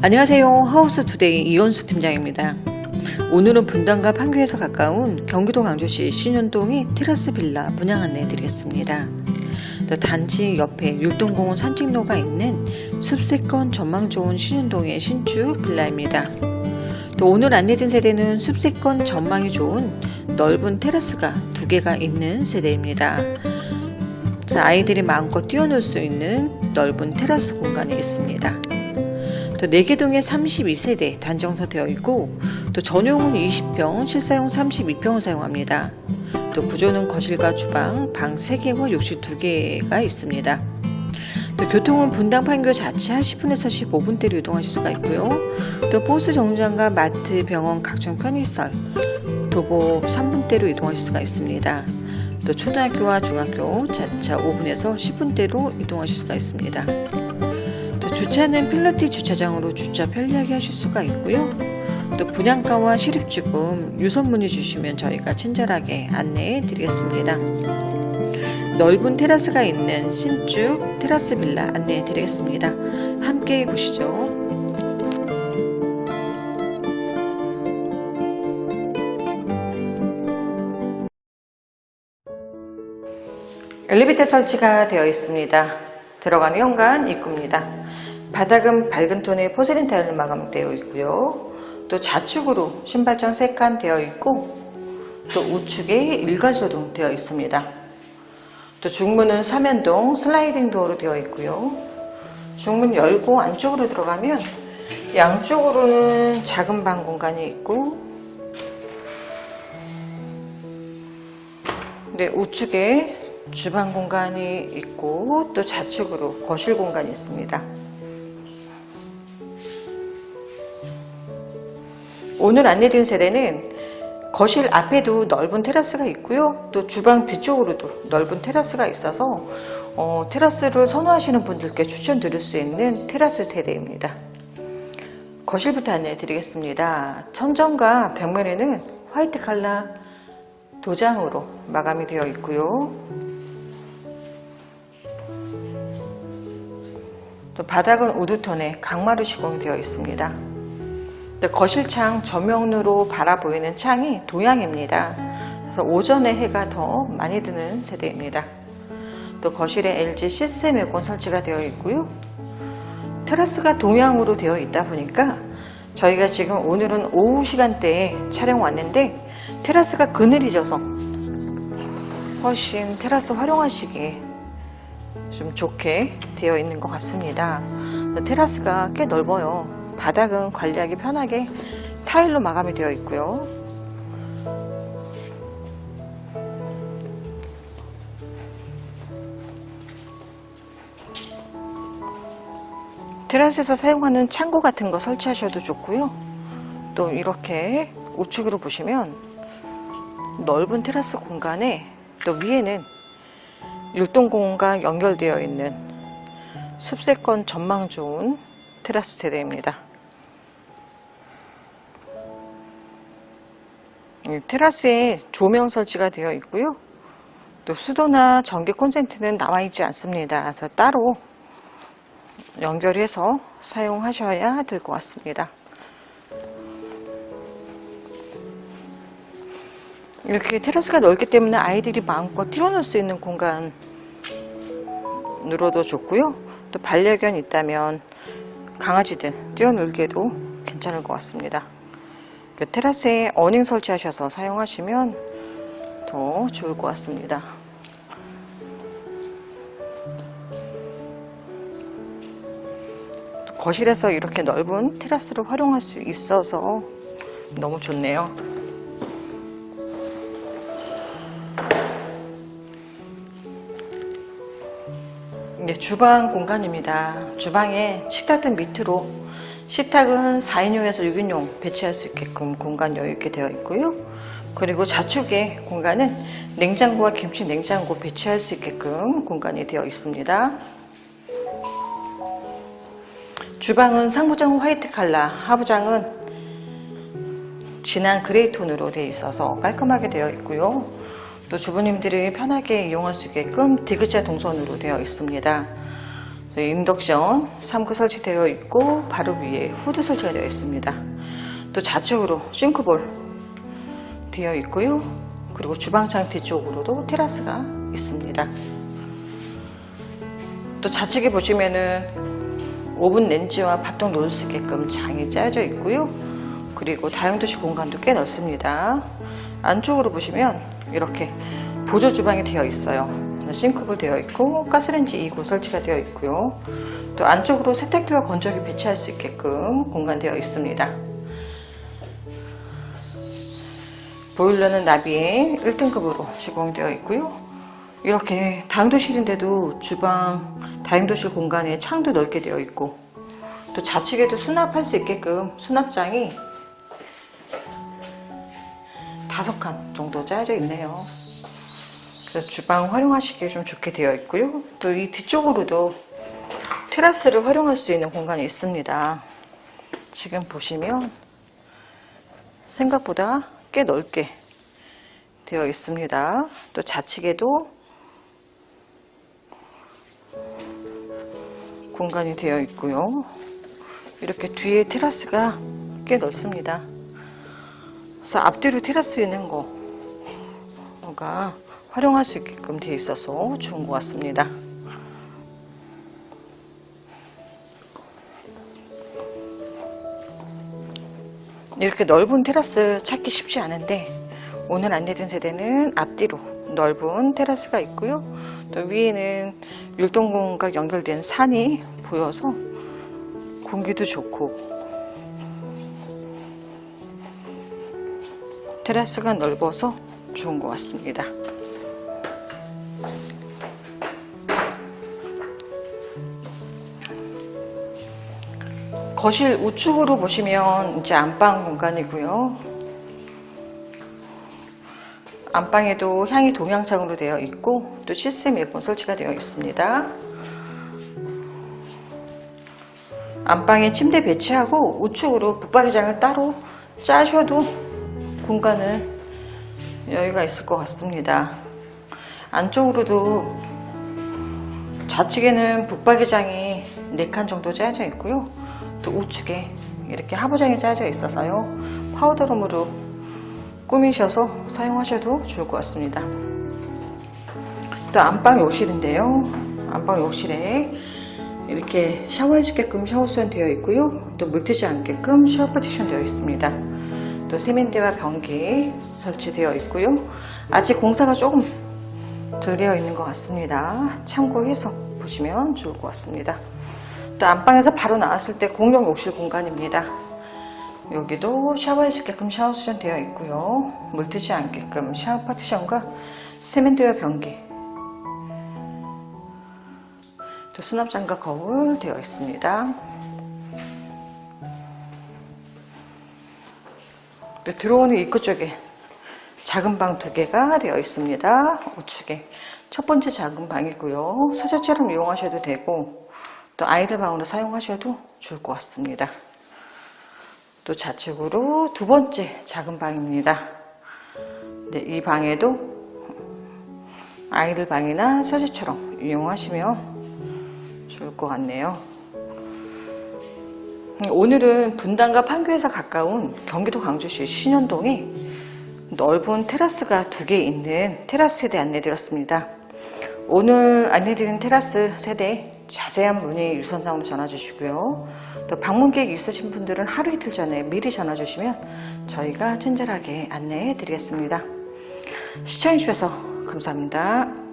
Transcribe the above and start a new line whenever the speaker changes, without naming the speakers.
안녕하세요. 하우스투데이 이원숙 팀장입니다. 오늘은 분당과 판교에서 가까운 경기도 광주시 신현동의 테라스 빌라 분양 안내 드리겠습니다. 또 단지 옆에 율동공원 산책로가 있는 숲세권 전망 좋은 신현동의 신축 빌라입니다. 또 오늘 안내진 세대는 숲세권 전망이 좋은 넓은 테라스가 두 개가 있는 세대입니다. 아이들이 마음껏 뛰어놀 수 있는 넓은 테라스 공간이 있습니다. 또 4개동에 32세대 단정서 되어 있고 또 전용은 20평, 실사용 32평을 사용합니다. 또 구조는 거실과 주방, 방 3개와 욕실 2개가 있습니다. 또 교통은 분당 판교 자체 10분에서 15분대로 이동하실 수가 있고요. 또 버스 정류장과 마트, 병원, 각종 편의시설, 도보 3분대로 이동하실 수가 있습니다. 또 초등학교와 중학교 자차 5분에서 10분대로 이동하실 수가 있습니다. 또 주차는 필로티 주차장으로 주차 편리하게 하실 수가 있고요. 또 분양가와 실입주금 유선 문의 주시면 저희가 친절하게 안내해 드리겠습니다. 넓은 테라스가 있는 신축 테라스 빌라 안내해 드리겠습니다. 함께 보시죠. 엘리베이터 설치가 되어 있습니다. 들어가는 현관 입구입니다. 바닥은 밝은 톤의 포세린 타일로 마감되어 있고요. 또 좌측으로 신발장 3칸 되어 있고 또 우측에 일괄소등 되어 있습니다. 또 중문은 삼연동 슬라이딩 도어로 되어 있고요. 중문 열고 안쪽으로 들어가면 양쪽으로는 작은 방 공간이 있고 네, 우측에 주방 공간이 있고 또 좌측으로 거실 공간이 있습니다. 오늘 안내드린 세대는 거실 앞에도 넓은 테라스가 있고요. 또 주방 뒤쪽으로도 넓은 테라스가 있어서 어, 테라스를 선호하시는 분들께 추천드릴 수 있는 테라스 세대입니다. 거실부터 안내드리겠습니다. 천정과 벽면에는 화이트 칼라 도장으로 마감이 되어 있고요. 또 바닥은 우드톤의 강마루 시공이 되어 있습니다. 또 거실창 조명으로 바라보이는 창이 동양입니다. 그래서 오전에 해가 더 많이 드는 세대입니다. 또 거실에 LG 시스템 에어컨 설치가 되어 있고요. 테라스가 동양으로 되어 있다 보니까 저희가 지금 오늘은 오후 시간대에 촬영 왔는데 테라스가 그늘이 져서 훨씬 테라스 활용하시기에 좀 좋게 되어 있는 것 같습니다. 테라스가 꽤 넓어요. 바닥은 관리하기 편하게 타일로 마감이 되어 있고요. 테라스에서 사용하는 창고 같은 거 설치하셔도 좋고요. 또 이렇게 우측으로 보시면 넓은 테라스 공간에 또 위에는 율동공원과 연결되어 있는 숲세권 전망 좋은 테라스 세대입니다. 이 테라스에 조명 설치가 되어 있고요. 또 수도나 전기 콘센트는 나와 있지 않습니다. 그래서 따로 연결해서 사용하셔야 될 것 같습니다. 이렇게 테라스가 넓기 때문에 아이들이 마음껏 뛰어놀 수 있는 공간으로도 좋고요. 또 반려견 있다면 강아지들 뛰어놀기에도 괜찮을 것 같습니다. 그 테라스에 어닝 설치하셔서 사용하시면 더 좋을 것 같습니다. 거실에서 이렇게 넓은 테라스를 활용할 수 있어서 너무 좋네요. 주방 공간입니다. 주방에 식탁등 밑으로 식탁은 4인용에서 6인용 배치할 수 있게끔 공간 여유 있게 되어 있고요. 그리고 좌측에 공간은 냉장고와 김치 냉장고 배치할 수 있게끔 공간이 되어 있습니다. 주방은 상부장은 화이트 칼라, 하부장은 진한 그레이 톤으로 되어 있어서 깔끔하게 되어 있고요. 또 주부님들이 편하게 이용할 수 있게끔 디귿자 동선으로 되어 있습니다. 인덕션 3구 설치되어 있고 바로 위에 후드 설치가 되어 있습니다. 또 좌측으로 싱크볼 되어 있고요. 그리고 주방창 뒤쪽으로도 테라스가 있습니다. 또 좌측에 보시면은 오븐 렌즈와 밥통 놓을 수 있게끔 장이 짜여져 있고요. 그리고 다용도실 공간도 꽤 넓습니다. 안쪽으로 보시면 이렇게 보조 주방이 되어 있어요. 싱크볼 되어 있고 가스레인지 2구 설치가 되어 있고요. 또 안쪽으로 세탁기와 건조기 배치할 수 있게끔 공간되어 있습니다. 보일러는 나비에 1등급으로 시공되어 있고요. 이렇게 다용도실인데도 주방, 다용도실 공간에 창도 넓게 되어 있고 또 좌측에도 수납할 수 있게끔 수납장이 다섯 칸 정도 짜여져 있네요. 그래서 주방 활용하시기에 좀 좋게 되어 있고요. 또 이 뒤쪽으로도 테라스를 활용할 수 있는 공간이 있습니다. 지금 보시면 생각보다 꽤 넓게 되어 있습니다. 또 좌측에도 공간이 되어 있고요. 이렇게 뒤에 테라스가 꽤 넓습니다. 그래서 앞뒤로 테라스 있는 거가 활용할 수 있게끔 되어 있어서 좋은 것 같습니다. 이렇게 넓은 테라스 찾기 쉽지 않은데 오늘 안내된 세대는 앞뒤로 넓은 테라스가 있고요. 또 위에는 율동공과 연결된 산이 보여서 공기도 좋고 테라스가 넓어서 좋은 것 같습니다. 거실 우측으로 보시면 이제 안방 공간이고요. 안방에도 향이 동양창으로 되어 있고 또 시스템 에어컨 설치가 되어 있습니다. 안방에 침대 배치하고 우측으로 붙박이장을 따로 짜셔도 공간은 여유가 있을 것 같습니다. 안쪽으로도 좌측에는 붙박이장이 4칸 정도 짜여져 있고요. 또 우측에 이렇게 하부장이 짜여져 있어서요. 파우더룸으로 꾸미셔서 사용하셔도 좋을 것 같습니다. 또 안방 욕실인데요. 안방 욕실에 이렇게 샤워해 주게끔 샤워 수전 되어 있고요. 또 물트지 않게끔 샤워 파티션 되어 있습니다. 또 세면대와 변기 설치되어 있고요. 아직 공사가 조금 덜 되어 있는 것 같습니다. 참고해서 보시면 좋을 것 같습니다. 또 안방에서 바로 나왔을 때 공용 욕실 공간입니다. 여기도 샤워할 수 있게끔 샤워 수전 되어 있고요. 물 트지 않게끔 샤워 파티션과 세면대와 변기 또 수납장과 거울 되어 있습니다. 들어오는 입구 쪽에 작은 방 두 개가 되어 있습니다. 우측에 첫 번째 작은 방이고요. 사자처럼 이용하셔도 되고 또 아이들 방으로 사용하셔도 좋을 것 같습니다. 또 좌측으로 두 번째 작은 방입니다. 네, 이 방에도 아이들 방이나 서재처럼 이용하시면 좋을 것 같네요. 오늘은 분당과 판교에서 가까운 경기도 광주시 신현동에 넓은 테라스가 두 개 있는 테라스 세대 안내드렸습니다. 오늘 안내드린 테라스 세대 자세한 문의 유선상으로 전화 주시고요. 또 방문 계획 있으신 분들은 하루 이틀 전에 미리 전화 주시면 저희가 친절하게 안내해 드리겠습니다. 시청해 주셔서 감사합니다.